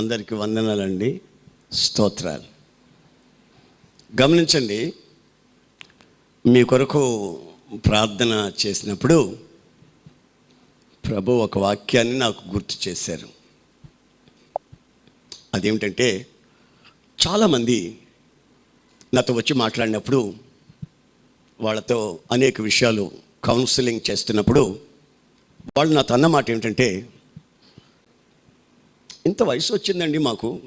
అందరికీ వందనాలండి. స్తోత్రాలు. గమనించండి మీ కొరకు ప్రార్థన చేసినప్పుడు ప్రభు ఒక వాక్యాన్ని నాకు గుర్తు చేశారు. అదేమిటంటే చాలామంది నాతో వచ్చి మాట్లాడినప్పుడు వాళ్ళతో అనేక విషయాలు కౌన్సిలింగ్ చేస్తున్నప్పుడు వాళ్ళు నాతో అన్నమాట ఏమిటంటే ఇంత వయసు వచ్చిందండి మాకు.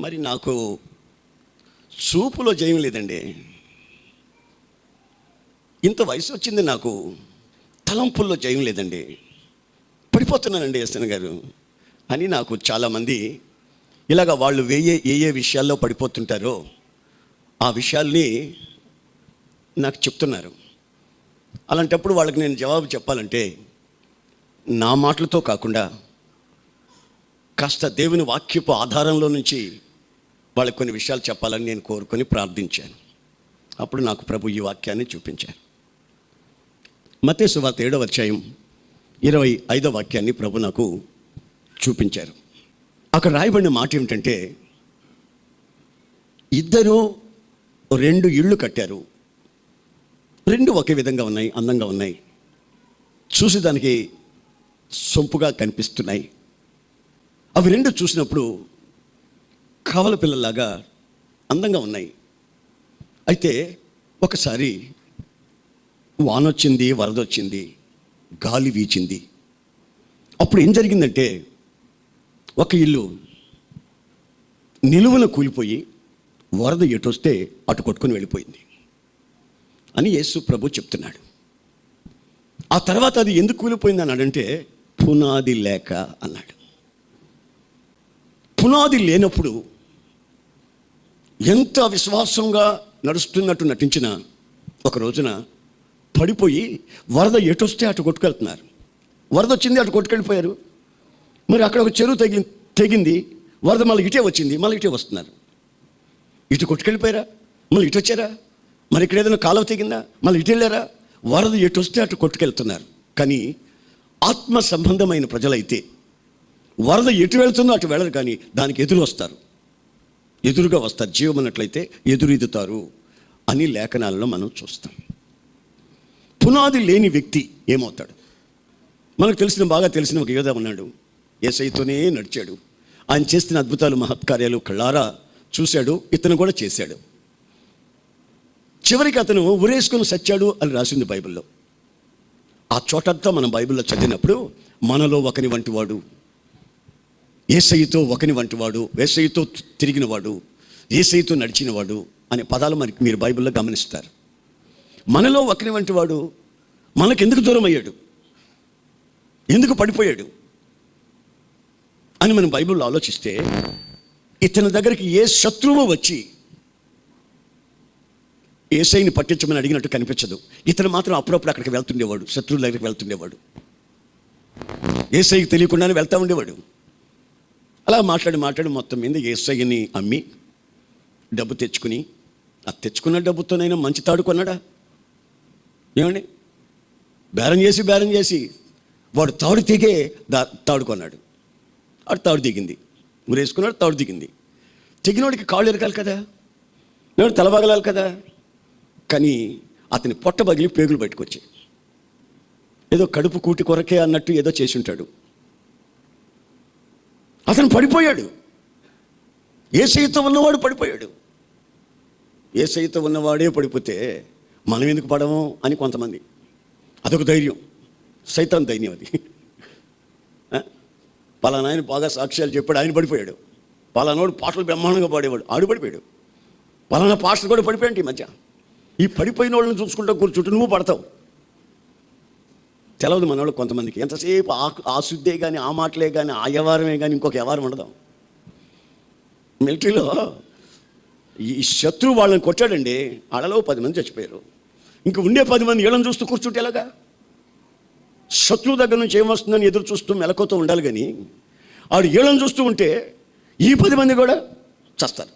మరి నాకు చూపులో జయం లేదండి. ఇంత వయసు వచ్చింది నాకు తలంపుల్లో జయం లేదండి. పడిపోతున్నానండి ఎస్ఎన్ గారు. అని నాకు చాలామంది ఇలాగ వాళ్ళు వేయే ఏ ఏ విషయాల్లో పడిపోతుంటారో ఆ విషయాల్ని నాకు చెప్తున్నారు. అలాంటప్పుడు వాళ్ళకి నేను జవాబు చెప్పాలంటే నా మాటలతో కాకుండా కాస్త దేవుని వాక్యపు ఆధారంలో నుంచి వాళ్ళకు కొన్ని విషయాలు చెప్పాలని నేను కోరుకొని ప్రార్థించాను. అప్పుడు నాకు ప్రభు ఈ వాక్యాన్ని చూపించారు. మతేసు వార్త ఏడవ అధ్యాయం ఇరవై ఐదో వాక్యాన్ని ప్రభు నాకు చూపించారు. అక్కడ రాయబడిన మాట ఏమిటంటే ఇద్దరు రెండు ఇళ్ళు కట్టారు. రెండు ఒకే విధంగా ఉన్నాయి అందంగా ఉన్నాయి. చూసేదానికి సొంపుగా కనిపిస్తున్నాయి. అవి రెండు చూసినప్పుడు కవల పిల్లలాగా అందంగా ఉన్నాయి. అయితే ఒకసారి వానొచ్చింది వరద వచ్చింది గాలి వీచింది. అప్పుడు ఏం జరిగిందంటే ఒక ఇల్లు నిలువున కూలిపోయి వరద ఎటొస్తే అటు కొట్టుకుని వెళ్ళిపోయింది అని యేసు ప్రభు చెప్తున్నాడు. ఆ తర్వాత అది ఎందుకు కూలిపోయింది అన్నాడంటే పునాది లేక అన్నాడు. పునాది లేనప్పుడు ఎంత విశ్వాసంగా నడుస్తున్నట్టు నటించిన ఒక రోజున పడిపోయి వరద ఎటొస్తే అటు కొట్టుకెళ్తున్నారు. వరద వచ్చింది అటు కొట్టుకెళ్ళిపోయారు. మరి అక్కడ ఒక చెరువు తెగి తెగింది. వరద మళ్ళీ ఇటే వచ్చింది మళ్ళీ ఇటే వస్తున్నారు. ఇటు కొట్టుకెళ్ళిపోయారా? మళ్ళీ ఇటు వచ్చారా? మరి ఇక్కడ ఏదైనా కాలువ తెగిందా? మళ్ళీ ఇటు వెళ్ళారా? వరద ఎటు వస్తే అటు కొట్టుకెళ్తున్నారు. కానీ ఆత్మ సంబంధమైన ప్రజలైతే వరద ఎటు వెళ్తుందో అటు వెళ్ళరు కానీ దానికి ఎదురు వస్తారు. ఎదురుగా వస్తారు. జీవం అన్నట్లయితే ఎదురెదుతారు అని లేఖనాలలో మనం చూస్తాం. పునాది లేని వ్యక్తి ఏమవుతాడు? మనకు తెలిసిన బాగా తెలిసిన ఒక యోధ ఉన్నాడు. ఏసైతోనే నడిచాడు. ఆయన చేస్తున్న అద్భుతాలు మహత్కార్యాలు కళ్ళారా చూశాడు ఇతను కూడా చేశాడు. చివరికి అతను ఉరేసుకొని సచ్చాడు అని రాసింది బైబిల్లో. ఆ చోటంతా మనం బైబిల్లో చదివినప్పుడు మనలో ఒకని వంటివాడు ఏసైతో ఒకని వంటివాడు ఏసైతో తిరిగినవాడు ఏసైతో నడిచినవాడు అనే పదాలు మరి మీరు బైబిల్లో గమనిస్తారు. మనలో ఒకని వంటివాడు మనకెందుకు దూరం అయ్యాడు ఎందుకు పడిపోయాడు? అని మనం బైబిల్లో ఆలోచిస్తే ఇతని దగ్గరికి ఏ శత్రువు వచ్చి ఏసైని పట్టించమని అడిగినట్టు కనిపించదు. ఇతను మాత్రం అప్పుడప్పుడు అక్కడికి వెళ్తుండేవాడు శత్రువుల దగ్గరికి వెళ్తుండేవాడు. ఏసైకి తెలియకుండానే వెళ్తూ ఉండేవాడు. అలా మాట్లాడి మాట్లాడి మొత్తం మీద ఏసయ్యని అమ్మి డబ్బు తెచ్చుకుని ఆ తెచ్చుకున్న డబ్బుతోనైనా మంచి తాడు కొన్నాడా? ఏమండి? బేరం చేసి బేరం చేసి వాడు తాడు తెగే దా తాడు కొన్నాడు. వాడు తాడు దిగింది మురేసుకున్నాడు తాడు దిగింది తెగినోడికి కాళ్ళు ఎరగాలి కదా? నేను తలబగలాలి కదా? కానీ అతని పొట్ట బగిలి పేగులు బయటకు ఏదో కడుపు కూటి కొరకే అన్నట్టు ఏదో చేసి ఉంటాడు. అతను పడిపోయాడు. ఏ సైతం ఉన్నవాడు పడిపోయాడు. ఏ సైతం ఉన్నవాడే పడిపోతే మనం ఎందుకు పడము అని కొంతమంది. అదొక ధైర్యం. సైతం ధైర్యం అది. పలానా ఆయన బాగా సాక్ష్యాలు చెప్పాడు ఆయన పడిపోయాడు. పలానాడు పాటలు బ్రహ్మాండంగా పాడేవాడు ఆడు పడిపోయాడు. పలానా పాటలు కూడా పడిపోయాడు ఈ మధ్య. ఈ పడిపోయిన వాళ్ళని చూసుకుంటూ కూర్చుంటూ నువ్వు పడతావు. తెలవదు మనవాళ్ళు కొంతమందికి. ఎంతసేపు ఆ ఆ శుద్ధే కానీ ఆ మాటలే కానీ ఆ వ్యవహారమే కానీ ఇంకొక వ్యవహారం ఉండదు. మిలిటరీలో ఈ శత్రువు వాళ్ళని కొట్టాడండి ఆడలో పది మంది చచ్చిపోయారు. ఇంక ఉండే పది మంది ఏళ్ళని చూస్తూ కూర్చుంటే ఎలాగా? శత్రువు దగ్గర నుంచి ఏమొస్తుందని ఎదురు చూస్తూ మెలకుతూ ఉండాలి కానీ ఆడు ఏళ్ళని చూస్తూ ఉంటే ఈ పది మంది కూడా చస్తారు.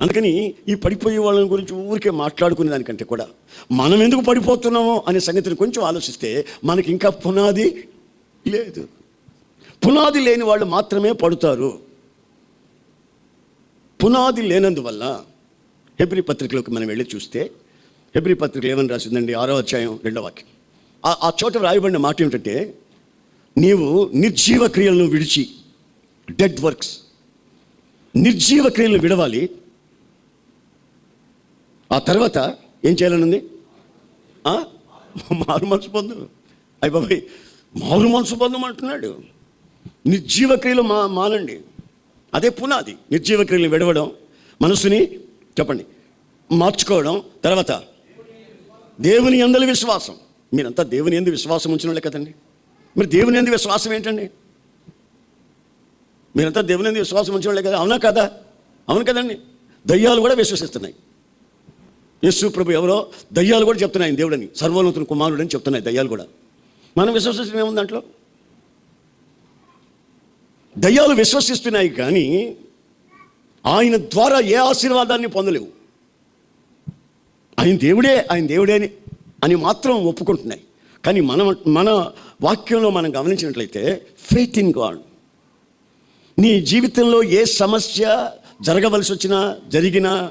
అందుకని ఈ పడిపోయే వాళ్ళని గురించి ఊరికే మాట్లాడుకునే దానికంటే కూడా మనం ఎందుకు పడిపోతున్నామో అనే సంగతిని కొంచెం ఆలోచిస్తే మనకి ఇంకా పునాది లేదు. పునాది లేని వాళ్ళు మాత్రమే పడుతారు. పునాది లేనందువల్ల హెబ్రి పత్రికలోకి మనం వెళ్ళి చూస్తే హెబ్రి పత్రికలు ఏమని రాసిందండి? ఆరో అధ్యాయం రెండో వాక్యం. ఆ- ఆ చోట రాయబడిన మాట ఏమిటంటే నీవు నిర్జీవ క్రియలను విడిచి డెడ్ వర్క్స్ నిర్జీవ క్రియలను విడవాలి ఆ తర్వాత ఏం చేయాలనుంది? మారు మనసు పొందు. అయ్య బాబాయ్ మారు మనసు పొందం అంటున్నాడు నిర్జీవక్రియలు మా మానండి. అదే పునాది నిర్జీవక్రియలు విడవడం మనసుని చెప్పండి మార్చుకోవడం తర్వాత దేవుని అందలి విశ్వాసం. మీరంతా దేవుని ఎందు విశ్వాసం ఉంచిన వాళ్ళే కదండి. మరి దేవుని ఎందు విశ్వాసం ఏంటండి? మీరంతా దేవుని ఎందు విశ్వాసం ఉంచిన వాళ్ళే కదా అవునా కదా? అవును కదండి. దయ్యాలు కూడా విశ్వసిస్తున్నాయి. యేసు ప్రభు ఎవరో? దయ్యాలు కూడా చెప్తున్నాయి దేవుడని. సర్వోన్నతుని కుమారుడు అని చెప్తున్నాయి దయ్యాలు కూడా. మనం విశ్వసించడం ఏముంది దాంట్లో? దయ్యాలు విశ్వసిస్తున్నాయి కానీ ఆయన ద్వారా ఏ ఆశీర్వాదాన్ని పొందలేవు. ఆయన దేవుడే ఆయన దేవుడే అని అని మాత్రం ఒప్పుకుంటున్నాయి. కానీ మనం మన వాక్యంలో మనం గమనించినట్లయితే ఫెయిత్ ఇన్ గాడ్ నీ జీవితంలో ఏ సమస్య జరగవలసి వచ్చినా జరిగినా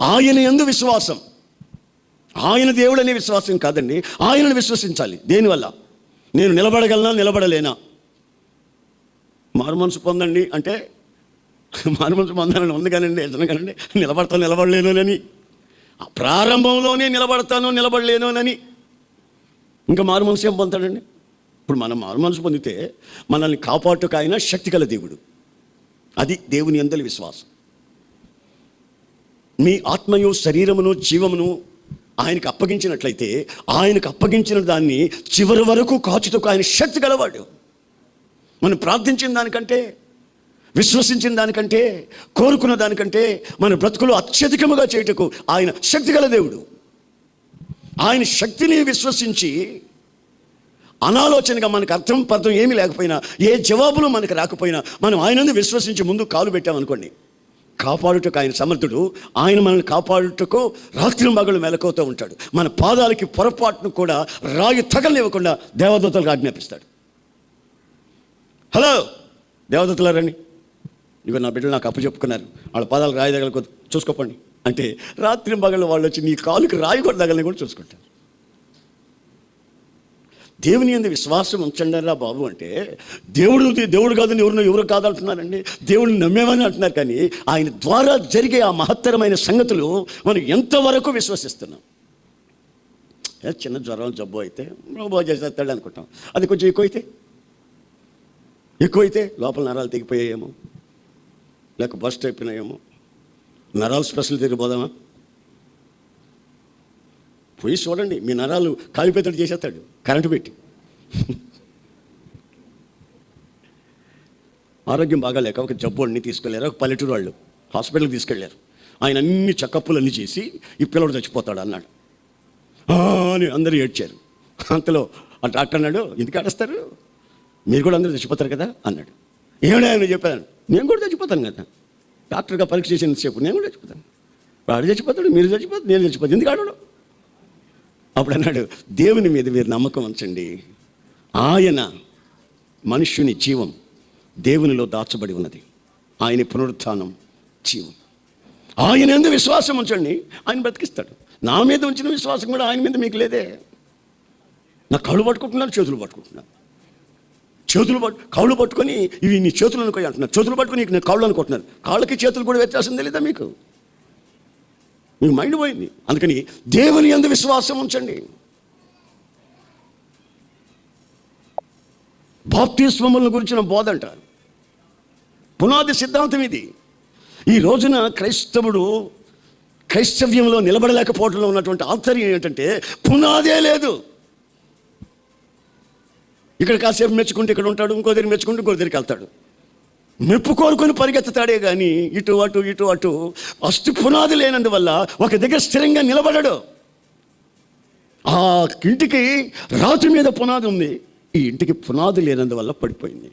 ఆయన ఎందు విశ్వాసం. ఆయన దేవుడు అనే విశ్వాసం కాదండి ఆయనను విశ్వసించాలి. దేనివల్ల నేను నిలబడగలనా నిలబడలేనా? మారు మనసు పొందండి అంటే మారు మనసు పొందాలని ఉంది కానండి నిజం కానండి నిలబడతాను నిలబడలేనోనని ఆ ప్రారంభంలోనే నిలబడతాను నిలబడలేనోనని ఇంకా మారు మనసు ఏం పొందుతాడండి? ఇప్పుడు మనం మారు మనసు పొందితే మనల్ని కాపాటుకు ఆయన శక్తి గల దేవుడు. అది దేవుని అందరి విశ్వాసం. మీ ఆత్మయు శరీరమును జీవమును ఆయనకు అప్పగించినట్లయితే ఆయనకు అప్పగించిన దాన్ని చివరి వరకు కాచుటకు ఆయన శక్తి గలవాడు. మనం ప్రార్థించిన దానికంటే విశ్వసించిన దానికంటే కోరుకున్న దానికంటే మన బ్రతుకులు అత్యధికముగా చేయుటకు ఆయన శక్తి గల దేవుడు. ఆయన శక్తిని విశ్వసించి అనాలోచనగా మనకు అర్థం పర్థం ఏమీ లేకపోయినా ఏ జవాబులు మనకు రాకపోయినా మనం ఆయనను విశ్వసించి ముందు కాలు పెట్టామనుకోండి. కాపాడుటకు ఆయన సమర్థుడు. ఆయన మనల్ని కాపాడుటకు రాత్రి మగలు మెలకువతో ఉంటాడు. మన పాదాలకి పొరపాటును కూడా రాయి తగలనివ్వకుండా దేవదూతలకు ఆజ్ఞాపిస్తాడు. హలో! దేవదూతలు రండి ఇక నా బిడ్డలు నాకు అప్పు చెప్పుకున్నారు వాళ్ళ పాదాలు రాయి తగలకు చూసుకోపండి. అంటే రాత్రి మగలు వాళ్ళు వచ్చి నీ కాలుకి రాయి కూడా తగలని కూడా చూసుకుంటారు. దేవుని ఎందు విశ్వాసం ఉంచండి రా బాబు అంటే దేవుడు దేవుడు కాదని ఎవరు ఎవరు కాదంటున్నారండి? దేవుడిని నమ్మేమని అంటున్నారు కానీ ఆయన ద్వారా జరిగే ఆ మహత్తరమైన సంగతులు మనం ఎంతవరకు విశ్వసిస్తున్నాం? ఏ చిన్న జ్వరం జబ్బు అయితే బాగు చేసేస్తాడు అనుకుంటాం. అది కొంచెం ఎక్కువైతే? ఎక్కువైతే లోపల నరాలు తెగిపోయాయేమో? లేక బస్ట్ అయిపోయినాయేమో? నరాలు స్పెషల్ తిరిగిపోదామా పోయి చూడండి మీ నరాలు కాలిపోతాడు చేసేస్తాడు. కరెంటు పెట్టి. ఆరోగ్యం బాగాలేక ఒక జబ్బు అన్ని తీసుకెళ్ళారు ఒక పల్లెటూరు వాళ్ళు హాస్పిటల్కి తీసుకెళ్ళారు ఆయన అన్ని చెకప్పులు అన్నీ చేసి ఈ పిల్లడు చచ్చిపోతాడు అన్నాడు. అని అందరూ ఏడ్చారు. అంతలో ఆ డాక్టర్ అన్నాడు ఎందుకు ఆడేస్తారు మీరు కూడా అందరూ చచ్చిపోతారు కదా? అన్నాడు. ఏమిడా ఆయన చెప్పాను నేను కూడా చచ్చిపోతాను కదా. డాక్టర్గా పరీక్ష చేసినంతసేపు నేను కూడా చచ్చిపోతాను. వాడు చచ్చిపోతాడు మీరు చచ్చిపోతాడు నేను చచ్చిపోతాను. ఎందుకు ఆడడం అప్పుడు అన్నాడు దేవుని మీద మీరు నమ్మకం ఉంచండి. ఆయన మనుష్యుని జీవం దేవునిలో దాచబడి ఉన్నది. ఆయన పునరుత్థానం జీవం. ఆయన ఎందు విశ్వాసం ఉంచండి. ఆయన బ్రతికిస్తాడు. నా మీద ఉంచిన విశ్వాసం కూడా ఆయన మీద మీకు లేదే. నా కళ్ళు పట్టుకుంటున్నారు చేతులు పట్టుకుంటున్నారు. చేతులు పట్టు కళ్ళు పట్టుకొని ఇవి నీ చేతులు అనుకో అంటున్నారు చేతులు పట్టుకొని నీకు నేను కళ్ళు అనుకుంటున్నారు. కాళ్ళకి చేతులు కూడా వ్యత్యాసం తెలీదా మీకు? మీకు మైండ్ పోయింది. అందుకని దేవుని ఎందు విశ్వాసం ఉంచండి. బాప్తిస్వముల గురించిన బోధ అంటారు. పునాది సిద్ధాంతం ఇది. ఈ రోజున క్రైస్తవుడు క్రైస్తవ్యంలో నిలబడలేకపోవడంలో ఉన్నటువంటి ఆశ్చర్యం ఏంటంటే పునాదే లేదు. ఇక్కడ కాసేపు మెచ్చుకుంటే ఇక్కడ ఉంటాడు ఇంకో దగ్గర మెచ్చుకుంటే ఇంకో దగ్గరికి వెళ్తాడు. మెప్పు కోరుకొని పరిగెత్తుతాడే కానీ ఇటు అటు ఇటు అటు అస్థి పునాది లేనందువల్ల ఒక దగ్గర స్థిరంగా నిలబడడు. ఆ ఇంటికి రాతి మీద పునాది ఉంది. ఈ ఇంటికి పునాది లేనందువల్ల పడిపోయింది.